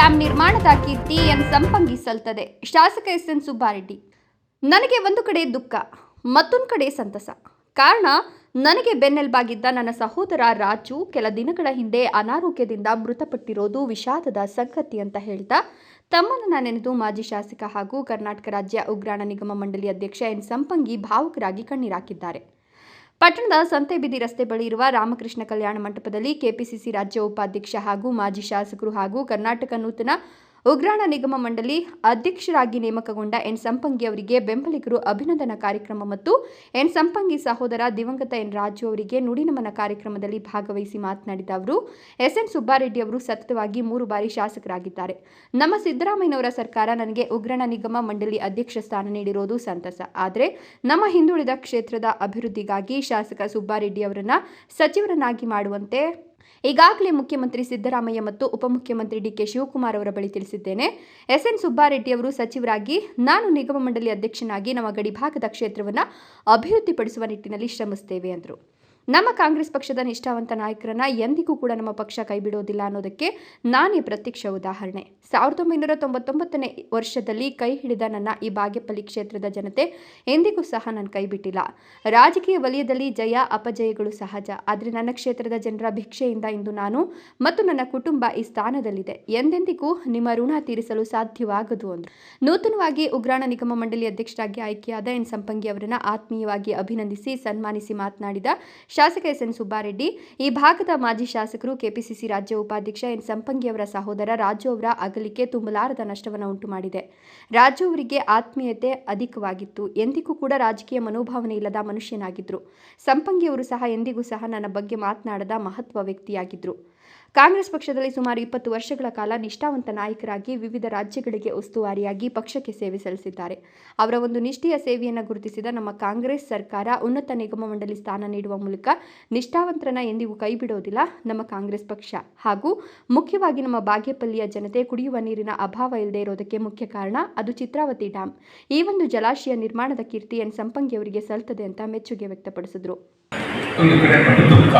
Dam ನಿರ್ಮಾಣದ ಕೀರ್ತಿ N Sampangi ಸಲ್ತದೆ ಶಾಸಕ S N Subbareddy, ನನಗೆ ಒಂದು ಕಡೆ ದುಃಖ, ಮತ್ತೊಂದು ಕಡೆ ಸಂತಸ. ಕಾರಣ, ನನಗೆ ಬೆನ್ನೆಲುಬಾಗಿದ್ದ ನನ್ನ ಸಹೋದರ ರಾಜು ಕೆಲ ದಿನಗಳ ಹಿಂದೆ ಅನಾರೋಗ್ಯದಿಂದ ಮೃತಪಟ್ಟಿರೋದು ವಿಷಾದದ ಸಂಗತಿ ಅಂತ ಹೇಳ್ತಾ, ತಮ್ಮನ್ನ ನೆನೆದು ಮಾಜಿ ಶಾಸಕ ಹಾಗೂ ಕರ್ನಾಟಕ ರಾಜ್ಯ ಉಗ್ರಾಣ ನಿಗಮ ಮಂಡಳಿ ಅಧ್ಯಕ್ಷ ಎನ್ ಸಂಪಂಗಿ ಭಾವುಕರಾಗಿ ಕಣ್ಣೀರಾಕಿದ್ದಾರೆ ಪಟ್ಟಣದ ಸಂತೆಬಿದಿ ರಸ್ತೆ ಬಳಿ ಇರುವ ರಾಮಕೃಷ್ಣ ಕಲ್ಯಾಣ ಮಂಟಪದಲ್ಲಿ ಕೆಪಿಸಿಸಿ ರಾಜ್ಯ ಉಪಾಧ್ಯಕ್ಷ ಹಾಗೂ ಮಾಜಿ ಶಾಸಕರು ಹಾಗೂ ಕರ್ನಾಟಕ ನೂತನ ಉಗ್ರಾಣ ನಿಗಮ ಮಂಡಳಿ ಅಧ್ಯಕ್ಷರಾಗಿ ನೇಮಕಗೊಂಡ ಎನ್ ಸಂಪಂಗಿ ಅವರಿಗೆ ಬೆಂಬಲಿಗರು ಅಭಿನಂದನಾ ಕಾರ್ಯಕ್ರಮ ಮತ್ತು ಎನ್ ಸಂಪಂಗಿ ಸಹೋದರ ದಿವಂಗತ ಎನ್ ರಾಜು ಅವರಿಗೆ ನುಡಿನಮನ ಕಾರ್ಯಕ್ರಮದಲ್ಲಿ ಭಾಗವಹಿಸಿ ಮಾತನಾಡಿದ ಅವರು, ಎಸ್ ಎನ್ ಸುಬ್ಬಾರೆಡ್ಡಿ ಅವರು ಸತತವಾಗಿ ಮೂರು ಬಾರಿ ಶಾಸಕರಾಗಿದ್ದಾರೆ. ನಮ್ಮ ಸಿದ್ದರಾಮಯ್ಯನವರ ಸರ್ಕಾರ ನನಗೆ ಉಗ್ರಾಣ ನಿಗಮ ಮಂಡಳಿ ಅಧ್ಯಕ್ಷ ಸ್ಥಾನ ನೀಡಿರೋದು ಸಂತಸ. ಆದರೆ ನಮ್ಮ ಹಿಂದುಳಿದ ಕ್ಷೇತ್ರದ ಅಭಿವೃದ್ಧಿಗಾಗಿ ಶಾಸಕ ಸುಬ್ಬಾರೆಡ್ಡಿ ಅವರನ್ನ ಸಚಿವರನ್ನಾಗಿ ಮಾಡುವಂತೆ ಈಗಾಗಲೇ ಮುಖ್ಯಮಂತ್ರಿ ಸಿದ್ದರಾಮಯ್ಯ ಮತ್ತು ಉಪಮುಖ್ಯಮಂತ್ರಿ ಡಿಕೆ ಶಿವಕುಮಾರ್ ಅವರ ಬಳಿ ತಿಳಿಸಿದ್ದೇನೆ. ಎಸ್ ಎನ್ ಸುಬ್ಬಾರೆಡ್ಡಿ ಅವರು ಸಚಿವರಾಗಿ ನಾನು ನಿಗಮ ಮಂಡಳಿ ಅಧ್ಯಕ್ಷನಾಗಿ ನಮ್ಮ ಗಡಿಭಾಗದ ಕ್ಷೇತ್ರವನ್ನು ಅಭಿವೃದ್ಧಿಪಡಿಸುವ ನಿಟ್ಟಿನಲ್ಲಿ ಶ್ರಮಿಸುತ್ತೇವೆ ಎಂದರು ನಮ್ಮ ಕಾಂಗ್ರೆಸ್ ಪಕ್ಷದ ನಿಷ್ಠಾವಂತ ನಾಯಕರನ್ನ ಎಂದಿಗೂ ಕೂಡ ನಮ್ಮ ಪಕ್ಷ ಕೈಬಿಡೋದಿಲ್ಲ ಅನ್ನೋದಕ್ಕೆ ನಾನೇ ಪ್ರತ್ಯಕ್ಷ ಉದಾಹರಣೆ. ಸಾವಿರದ ಒಂಬೈನೂರ ತೊಂಬತ್ತೊಂಬತ್ತನೇ ವರ್ಷದಲ್ಲಿ ಕೈ ಹಿಡಿದ ನನ್ನ ಈ ಬಾಗೇಪಲ್ಲಿ ಕ್ಷೇತ್ರದ ಜನತೆ ಎಂದಿಗೂ ಸಹ ನನ್ನ ಕೈಬಿಟ್ಟಿಲ್ಲ ರಾಜಕೀಯ ವಲಯದಲ್ಲಿ ಜಯ, ಅಪಜಯಗಳು ಸಹಜ. ಆದರೆ ನನ್ನ ಕ್ಷೇತ್ರದ ಜನರ ಭಿಕ್ಷೆಯಿಂದ ಇಂದು ನಾನು ಮತ್ತು ನನ್ನ ಕುಟುಂಬ ಈ ಸ್ಥಾನದಲ್ಲಿದೆ. ಎಂದೆಂದಿಗೂ ನಿಮ್ಮ ಋಣ ತೀರಿಸಲು ಸಾಧ್ಯವಾಗದು ಅಂದರು. ನೂತನವಾಗಿ ಉಗ್ರಾಣ ನಿಗಮ ಮಂಡಳಿ ಅಧ್ಯಕ್ಷರಾಗಿ ಆಯ್ಕೆಯಾದ ಎನ್. ಸಂಪಂಗಿ ಅವರನ್ನು ಆತ್ಮೀಯವಾಗಿ ಅಭಿನಂದಿಸಿ ಸನ್ಮಾನಿಸಿ ಮಾತನಾಡಿದ ಶಾಸಕ ಎಸ್ ಎನ್ ಸುಬ್ಬಾರೆಡ್ಡಿ, ಈ ಭಾಗದ ಮಾಜಿ ಶಾಸಕರು ಕೆಪಿಸಿಸಿ ರಾಜ್ಯ ಉಪಾಧ್ಯಕ್ಷ ಎನ್ ಸಂಪಂಗಿ ಅವರ ಸಹೋದರ ರಾಜು ಅವರ ಅಗಲಿಕೆ ತುಂಬಲಾರದ ನಷ್ಟವನ್ನು ಉಂಟು ಮಾಡಿದೆ ರಾಜು ಅವರಿಗೆ ಆತ್ಮೀಯತೆ ಅಧಿಕವಾಗಿತ್ತು. ಎಂದಿಗೂ ಕೂಡ ರಾಜಕೀಯ ಮನೋಭಾವನೆ ಇಲ್ಲದ ಮನುಷ್ಯನಾಗಿದ್ದರು ಸಂಪಂಗಿ ಅವರು ಸಹ ಎಂದಿಗೂ ಸಹ ನನ್ನ ಬಗ್ಗೆ ಮಾತನಾಡದ ಮಹತ್ವ ವ್ಯಕ್ತಿಯಾಗಿದ್ದರು ಕಾಂಗ್ರೆಸ್ ಪಕ್ಷದಲ್ಲಿ ಸುಮಾರು ಇಪ್ಪತ್ತು ವರ್ಷಗಳ ಕಾಲ ನಿಷ್ಠಾವಂತ ನಾಯಕರಾಗಿ ವಿವಿಧ ರಾಜ್ಯಗಳಿಗೆ ಉಸ್ತುವಾರಿಯಾಗಿ ಪಕ್ಷಕ್ಕೆ ಸೇವೆ ಸಲ್ಲಿಸಿದ್ದಾರೆ. ಅವರ ಒಂದು ನಿಷ್ಠೆಯ ಸೇವೆಯನ್ನು ಗುರುತಿಸಿದ ನಮ್ಮ ಕಾಂಗ್ರೆಸ್ ಸರ್ಕಾರ ಉನ್ನತ ನಿಗಮ ಮಂಡಳಿ ಸ್ಥಾನ ನೀಡುವ ಮೂಲಕ ನಿಷ್ಠಾವಂತರನ್ನ ಎಂದಿಗೂ ಕೈಬಿಡೋದಿಲ್ಲ ನಮ್ಮ ಕಾಂಗ್ರೆಸ್ ಪಕ್ಷ. ಹಾಗೂ ಮುಖ್ಯವಾಗಿ ನಮ್ಮ ಬಾಗೇಪಲ್ಲಿಯ ಜನತೆ ಕುಡಿಯುವ ನೀರಿನ ಅಭಾವ ಇಲ್ಲದೆ ಇರೋದಕ್ಕೆ ಮುಖ್ಯ ಕಾರಣ ಅದು ಚಿತ್ರಾವತಿ ಡ್ಯಾಂ. ಈ ಒಂದು ಜಲಾಶಯ ನಿರ್ಮಾಣದ ಕೀರ್ತಿ ಎನ್. ಸಂಪಂಗಿ ಅವರಿಗೆ ಸಲ್ತದೆ ಅಂತ ಮೆಚ್ಚುಗೆ ವ್ಯಕ್ತಪಡಿಸಿದರು ಒಂದು ಕಡೆ ಕಡು ದುಃಖ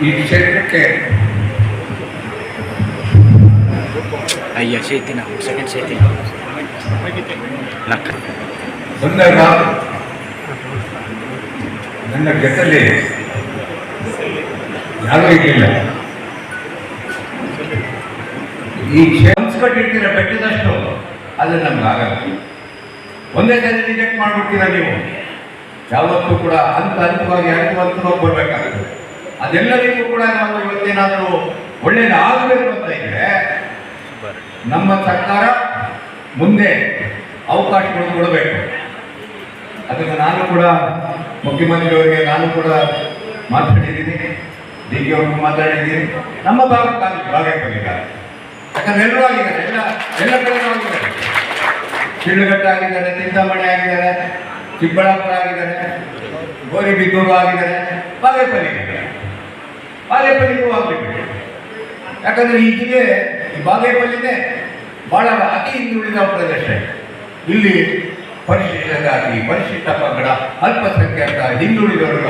ಈ ಕ್ಷೇತ್ರಕ್ಕೆ ಅಯ್ಯ ಸೇತಿನ ಸೆಕೆಂಡ್ ಸೇತಿನ ಸಂದರ್ಭ ಬಂದಾಗ ನನ್ನ ಜೊತೆಲಿ ಯಾರೂ ಇರಲಿಲ್ಲ. ಈ ಕ್ಷೇಮಿಸ್ಕೊಂಡಿರ್ತೀರ ಬೆಟ್ಟದಷ್ಟು ಅದು ನಮ್ಗೆ ಆಗಲ್ಲ. ಒಂದೇ ಸಲ ರಿಜೆಕ್ಟ್ ಮಾಡ್ಬಿಡ್ತೀರ ನೀವು? ಯಾವತ್ತೂ ಕೂಡ ಹಂತ ಹಂತವಾಗಿ ಹಂತ ಹಂತವಾಗಿ ಬರ್ಬೇಕಾಗುತ್ತೆ ಅದೆಲ್ಲರಿಗೂ ಕೂಡ ನಾವು ಇವತ್ತೇನಾದರೂ ಒಳ್ಳೇದಾಗಬೇಕು ಅಂತ ಇದ್ರೆ ನಮ್ಮ ಸರ್ಕಾರ ಮುಂದೆ ಅವಕಾಶಗಳು ಕೊಡಬೇಕು. ಅದನ್ನು ನಾನು ಕೂಡ ಮುಖ್ಯಮಂತ್ರಿಯವರಿಗೆ ನಾನು ಕೂಡ ಮಾತಾಡಿದ್ದೀನಿ. ಡಿ ಕೆ ಮಾತಾಡಿದ್ದೀನಿ. ನಮ್ಮ ಭಾಗಕ್ಕಾಗಿ ಭಾಗಕ್ಕಾಗಿದ್ದಾರೆ ಯಾಕಂದ್ರೆ ಎಲ್ಲರೂ ಆಗಿದ್ದಾರೆ. ಎಲ್ಲ ಎಲ್ಲ ಕಡೆ ಆಗಿದ್ದಾರೆ. ಶಿಡ್ಲಘಟ್ಟ ಆಗಿದ್ದಾರೆ, ಚಿಂತಾಮಣಿ ಆಗಿದ್ದಾರೆ, ಚಿಕ್ಕಬಳ್ಳಾಪುರ ಆಗಿದ್ದಾರೆ ಗೋರಿಬಿದ್ದೂರು ಆಗಿದ್ದಾರೆ, ಬಾಗೇಪಲ್ಲಿ ಬಾಗೇಪಲ್ಲಿಗೂ ಆಗಬೇಕು. ಯಾಕಂದ್ರೆ ಈ ಜಿಲ್ಲೆ ಈ ಬಾಗೇಪಲ್ಲಿನೇ ಬಹಳ ಅತಿ ಹಿಂದುಳಿದ ಪ್ರದೇಶ ಇಲ್ಲಿ ಪರಿಶಿಷ್ಟ ಜಾತಿ, ಪರಿಶಿಷ್ಟ ಪಂಗಡ, ಅಲ್ಪಸಂಖ್ಯಾತ ಹಿಂದುಳಿದವರು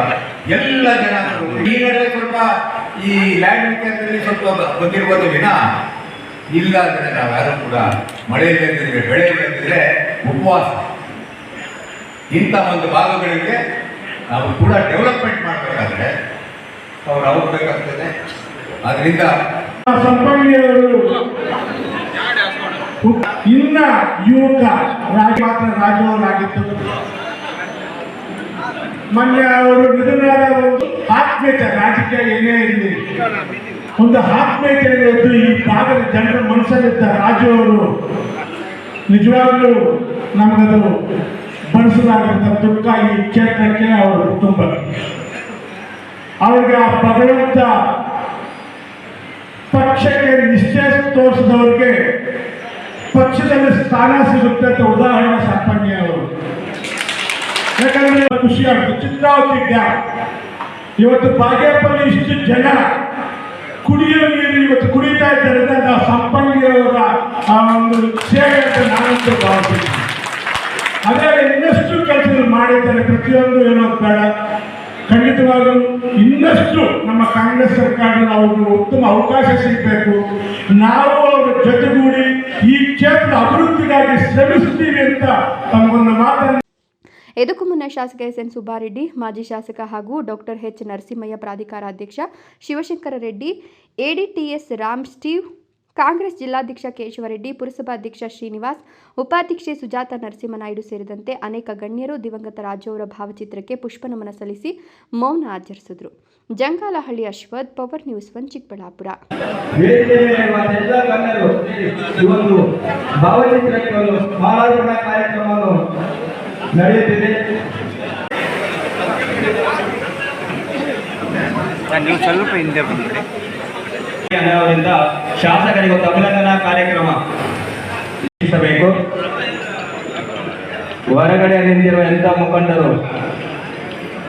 ಎಲ್ಲ ಜನ ಈ ನಡುವೆ ಸ್ವಲ್ಪ ಈ ಲ್ಯಾಂಡ್ ವಿಚಾರದಲ್ಲಿ ಸ್ವಲ್ಪ ಬಂದಿರ್ಬೋದು ವಿನ ಇಲ್ಲ ಅಂದರೆ ನಾವು ಯಾರು ಕೂಡ ಮಳೆ ಬೆಳೆ ಇಲ್ಲದಿದ್ರೆ ಉಪವಾಸ. ಇಂಥ ಒಂದು ಭಾಗಗಳಿಗೆ ನಾವು ಕೂಡ ಡೆವಲಪ್ಮೆಂಟ್ ಮಾಡಬೇಕಾದ್ರೆ ಅವ್ರು ಹೋಗ್ಬೇಕಾಗ್ತದೆ ಅದರಿಂದ ಇನ್ನ ಯುವಕ ರಾಜ ರಾಜವರಾಗಿತ್ತು ಮೊನ್ನೆ ಅವರು ನಿಧನರಾದ ಒಂದು ಆತ್ಮೀಯತೆ, ರಾಜಕೀಯ ಏನೇ ಇರಲಿ. ಒಂದು ಆತ್ಮೀಯತೆ ಇರೋದು ಈ ಭಾಗದ ಜನರ ಮನಸ್ಸಲ್ಲಿದ್ದ ರಾಜವರು ನಿಜವಾಗ್ಲೂ ನಮಗದು ಬಡಿಸಲಾಗಂತ ದುಃಖ ಈ ಕ್ಷೇತ್ರಕ್ಕೆ ಅವರು ಕುಟುಂಬ ಅವ್ರಿಗೆ ಆ ಭಗವಂತ ಪಕ್ಷಕ್ಕೆ ನಿಶ್ಚಯ ತೋರಿಸಿದವ್ರಿಗೆ ಪಕ್ಷದಲ್ಲಿ ಸ್ಥಾನ ಸಿಗುತ್ತೆ ಅಂತ ಉದಾಹರಣೆ ಸಂಪನ್ನಿ ಅವರು. ಯಾಕಂದ್ರೆ ಖುಷಿ ಆಗುತ್ತೆ ಚಿತ್ರಾವತಿ ಡ್ಯಾಮ್ ಇವತ್ತು ಬಾಗೇಪಲ್ಲಿ ಇಷ್ಟು ಜನ ಕುಡಿಯೋ ನೀರು ಇವತ್ತು ಕುಡಿತಾ ಇದ್ದರಿಂದ ನಾವು ಸಂಪನ್ನಿಯವರ ಆ ಒಂದು ಸೇವೆ ಅಂತ ನಾನಂತೂ ಭಾವಿಸ್ತೀನಿ ಅದೇ ಇನ್ನಷ್ಟು ಕೆಲಸಗಳು ಮಾಡಿದ್ದಾರೆ ಪ್ರತಿಯೊಂದು ಏನೋ ಬೇಡ. ಖಂಡಿತವಾಗಲೂ ಇನ್ನಷ್ಟು ನಮ್ಮ ಕಾಂಗ್ರೆಸ್ ಸರ್ಕಾರ ನಾವು ಉತ್ತಮ ಅವಕಾಶ ಸಿಗಬೇಕು. ನಾವು ಅವರ ಜೊತೆಗೂಡಿ ಈ ಕ್ಷೇತ್ರ ಅಭಿವೃದ್ಧಿಗಾಗಿ ಶ್ರಮಿಸುತ್ತೀವಿ ಅಂತ ತಮಗೊಂದು ಮಾತನ್ನು ಇದಕ್ಕೂ ಮುನ್ನ ಶಾಸಕ ಎಸ್ ಎನ್ ಸುಬ್ಬಾರೆಡ್ಡಿ, ಮಾಜಿ ಶಾಸಕ ಹಾಗೂ ಡಾಕ್ಟರ್ ಎಚ್ ನರಸಿಂಹಯ್ಯ ಪ್ರಾಧಿಕಾರ ಅಧ್ಯಕ್ಷ ಶಿವಶಂಕರ ರೆಡ್ಡಿ ಎಡಿಟಿಎಸ್ ರಾಮ್, ಸ್ಟೀವ್ ಕಾಂಗ್ರೆಸ್ ಜಿಲ್ಲಾಧ್ಯಕ್ಷ ಕೇಶವರೆಡ್ಡಿ ಪುರಸಭಾಧ್ಯಕ್ಷ ಶ್ರೀನಿವಾಸ್ ಉಪಾಧ್ಯಕ್ಷೆ ಸುಜಾತ ನರಸಿಂಹನಾಯ್ಡು ಸೇರಿದಂತೆ ಅನೇಕ ಗಣ್ಯರು ದಿವಂಗತ ರಾಜು ಅವರ ಭಾವಚಿತ್ರಕ್ಕೆ ಪುಷ್ಪನಮನ ಸಲ್ಲಿಸಿ ಮೌನ ಆಚರಿಸಿದರು. Jangalahalli Ashwath power news one Chikkaballapur ನಡೆಯುತ್ತಿದೆ. ನೀವು ಸ್ವಲ್ಪ ಹಿಂದೆ ಬಂದ್ಬಿಡಿ. ಅವರಿಂದ ಶಾಸಕರಿಗೆ ಒಂದು ಅಭಿನಂದನಾ ಕಾರ್ಯಕ್ರಮ ಹೊರಗಡೆ ನಿಂತಿರುವ ಎಂಥ ಮುಖಂಡರು